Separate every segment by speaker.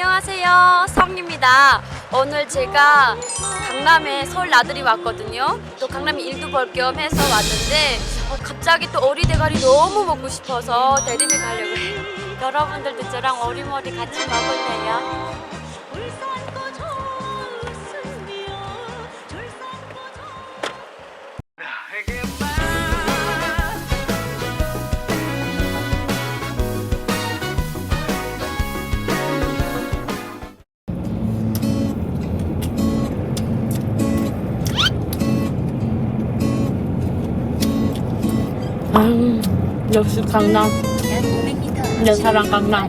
Speaker 1: 안녕하세요. 성입니다. 오늘 제가 강남에 서울 나들이 왔거든요. 또 강남에 일도 볼겸 해서 왔는데 어, 갑자기 또 오리대가리 너무 먹고 싶어서 대림에 가려고 해요. 여러분들도 저랑 오리머리 같이 먹을래요?
Speaker 2: 역시 강남. 내 사랑 강남.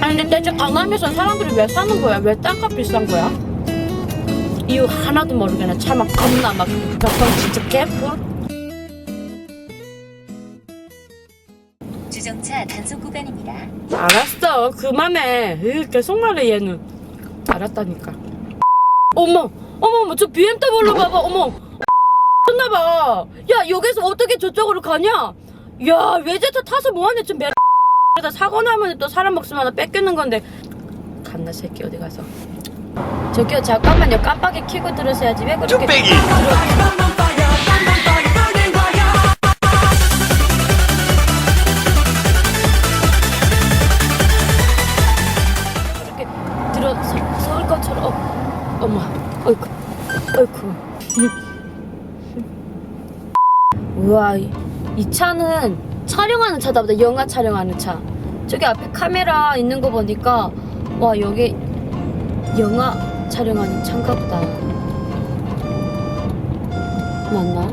Speaker 2: 아니 근데 대체 강남에서 사람들이 왜 사는 거야? 왜 땅값 비싼 거야? 이유 하나도 모르겠네. 차막 겁나 막 저건 진짜 개뿔.
Speaker 3: 주정차 단속 구간입니다.
Speaker 2: 알았어 그만해. 으, 계속 말해 얘는. 알았다니까. 어머 어머 어머 저 BMW로 봐봐 어머 쳤나봐. 야 여기서 어떻게 저쪽으로 가냐? 야 외제차 타서 뭐하냐 좀 매. 그러다 사고 나면 또 사람 목숨 하나 뺏기는 건데. 갔나 새끼 어디 가서. 저기요 잠깐만요. 깜빡이 켜고 들으셔야지. 왜 그렇게
Speaker 4: 뚝배기.
Speaker 2: 이렇게 들어 서, 서울 것처럼. 어, 어머. 어이쿠. 어이쿠. 우와 이, 이 차는 촬영하는 차다 보다 영화 촬영하는 차. 저기 앞에 카메라 있는 거 보니까 와 여기 영화 촬영하는 차인가 보다. 맞나?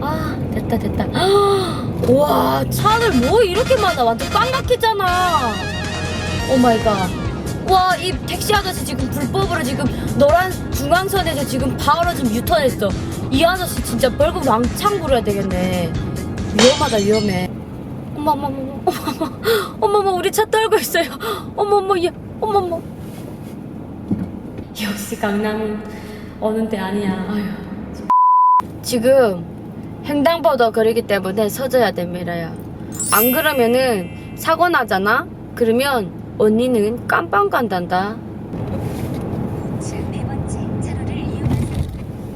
Speaker 2: 아 됐다 됐다. 와 차를 뭐 이렇게 많아? 완전 꽉 막히잖아. 오 마이 갓 와이 택시 아저씨 지금 불법으로 지금 노란 중앙선에서 지금 바로 지금 유턴했어. 이 아저씨 진짜 벌금 왕창 부려야 되겠네. 위험하다 위험해. 어머머머 어머머 어머머 우리 차 떨고 있어요. 어머머 얘 어머머. 역시 강남은 어느 데 아니야? 아휴. 지금 횡단보도 거리기 때문에 서져야 됩니다요. 안 그러면은 사고 나잖아? 그러면 언니는 깜빵 간단다.
Speaker 3: 네.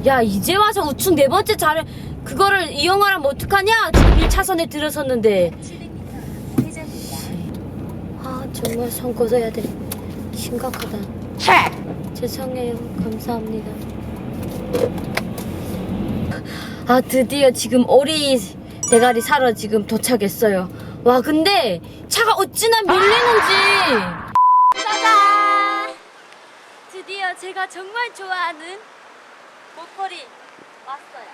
Speaker 2: 야 이제 와서 우측 네 번째 자를 그거를 이용하라면 어떡하냐? 지금 1차선에 들어섰는데
Speaker 3: 700m 회전입니다.
Speaker 2: 아 정말 손 꽂아야 돼. 심각하다. 죄송해요. 감사합니다. 아 드디어 지금 오리 대가리 사러 지금 도착했어요. 와 근데 차가 어찌나 밀리는지.
Speaker 1: 짜잔! 드디어 제가 정말 좋아하는 목걸이 왔어요.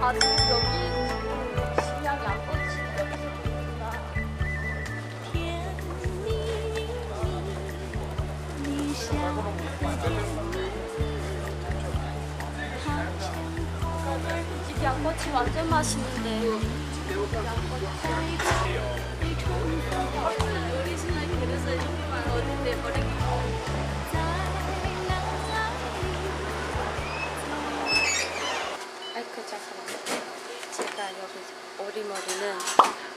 Speaker 1: 아, 지금 여기 심장이 안 꽂히네. 양꼬치 완전 맛있는데. 오리머리는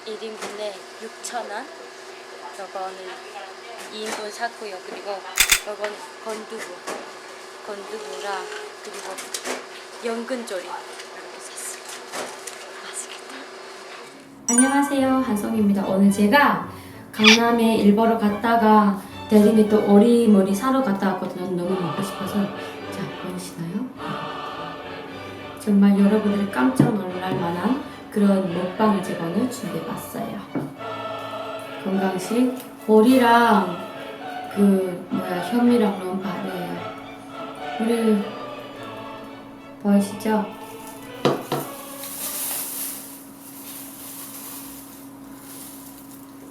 Speaker 1: 1인분에 6,000원. 저거는 2인분 샀고요. 그리고 저건 건두부. 건두부랑 그리고 연근조림 이렇게 샀어요 맛있겠다 안녕하세요 한송입니다 오늘 제가 강남에 일보러 갔다가 대림에 또 오리머리 사러 갔다 왔거든요 너무 먹고 싶어서 자 보이시나요? 정말 여러분들이 깜짝 놀랄 만한 그런 먹방을 제가 오늘 준비해봤어요. 건강식 보리랑 그 뭐야 현미랑 넣은 밥이에요. 우리 보이시죠?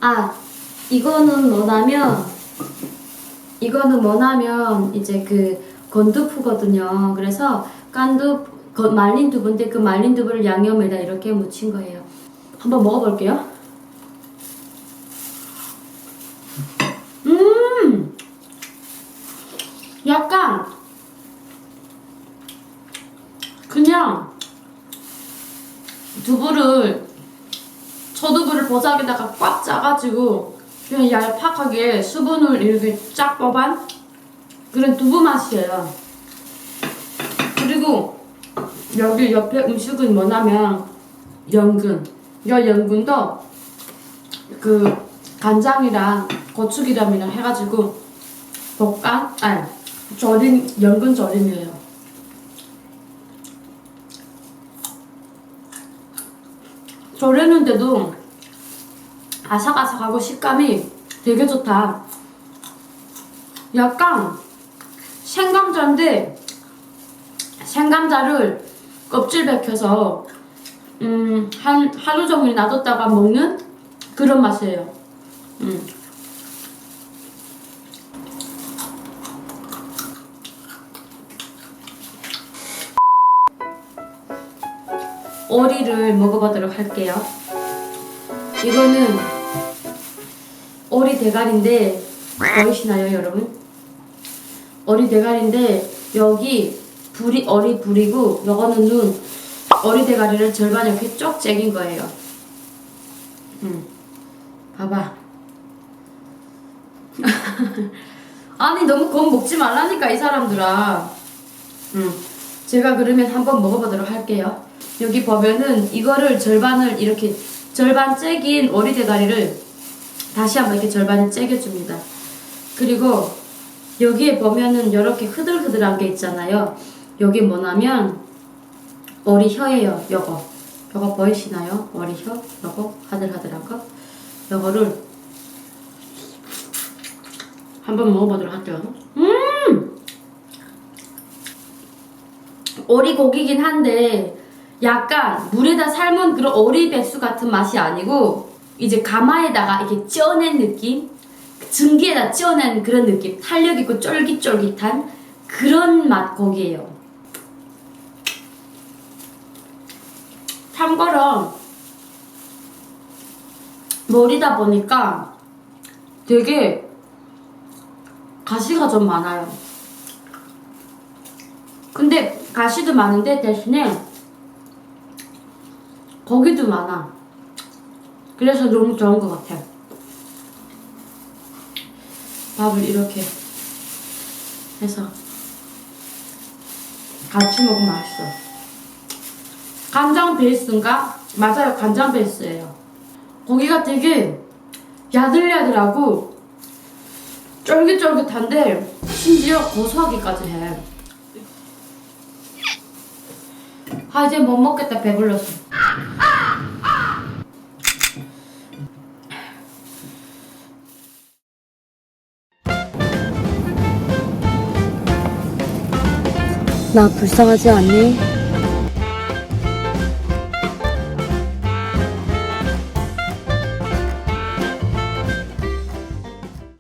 Speaker 1: 아 이거는 뭐냐면 이거는 뭐냐면 이제 그 건두푸거든요. 그래서 깐두 거- 말린 두부인데 그 말린 두부를 양념에다 이렇게 묻힌 거예요. 한번 먹어볼게요. 음, 약간 그냥 두부를 저두부를 보자기다가 꽉 짜가지고 그냥 얄팍하게 수분을 이렇게 쫙 뽑은 그런 두부 맛이에요. 그리고 여기 옆에 음식은 뭐냐면 연근. 이 연근도 그 간장이랑 고추기름이랑 해가지고 볶아 아니 절인 연근 절임이에요. 절였는데도 아삭아삭하고 식감이 되게 좋다. 약간 생감자인데 생감자를 껍질 벗겨서 음, 한 하루 종일 놔뒀다가 먹는 그런 맛이에요. 음. 오리를 먹어보도록 할게요. 이거는 오리 대가리인데 보이시나요, 여러분? 오리 대가리인데 여기 불이 어리 불이고 요거는 눈 어리 대가리를 절반 이렇게 쪽 째긴 거예요. 음, 봐봐. 아니 너무 겁 먹지 말라니까 이 사람들아. 음, 제가 그러면 한번 먹어보도록 할게요. 여기 보면은 이거를 절반을 이렇게 절반 째긴 오리 대가리를 다시 한번 이렇게 절반을 째겨줍니다. 그리고 여기에 보면은 이렇게 흐들흐들한 게 있잖아요. 여기 뭐냐면 오리 혀예요. 요거. 요거 보이시나요? 오리 혀. 요거 하들하들한 거. 요거를 한번 먹어보도록 할게요. 음! 오리 고기긴 한데 약간 물에다 삶은 그런 오리 백수 같은 맛이 아니고 이제 가마에다가 이렇게 쪄낸 느낌? 증기에다 쪄낸 그런 느낌. 탄력 있고 쫄깃쫄깃한 그런 맛 고기예요. 참고로 머리다 보니까 되게 가시가 좀 많아요. 근데 가시도 많은데 대신에 고기도 많아. 그래서 너무 좋은 것 같아. 밥을 이렇게 해서 같이 먹으면 맛있어. 간장 베이스인가? 맞아요, 간장 베이스예요. 고기가 되게 야들야들하고 쫄깃쫄깃한데 심지어 고소하기까지 해. 아 이제 못 먹겠다 배불러서.
Speaker 2: 나 불쌍하지 않니?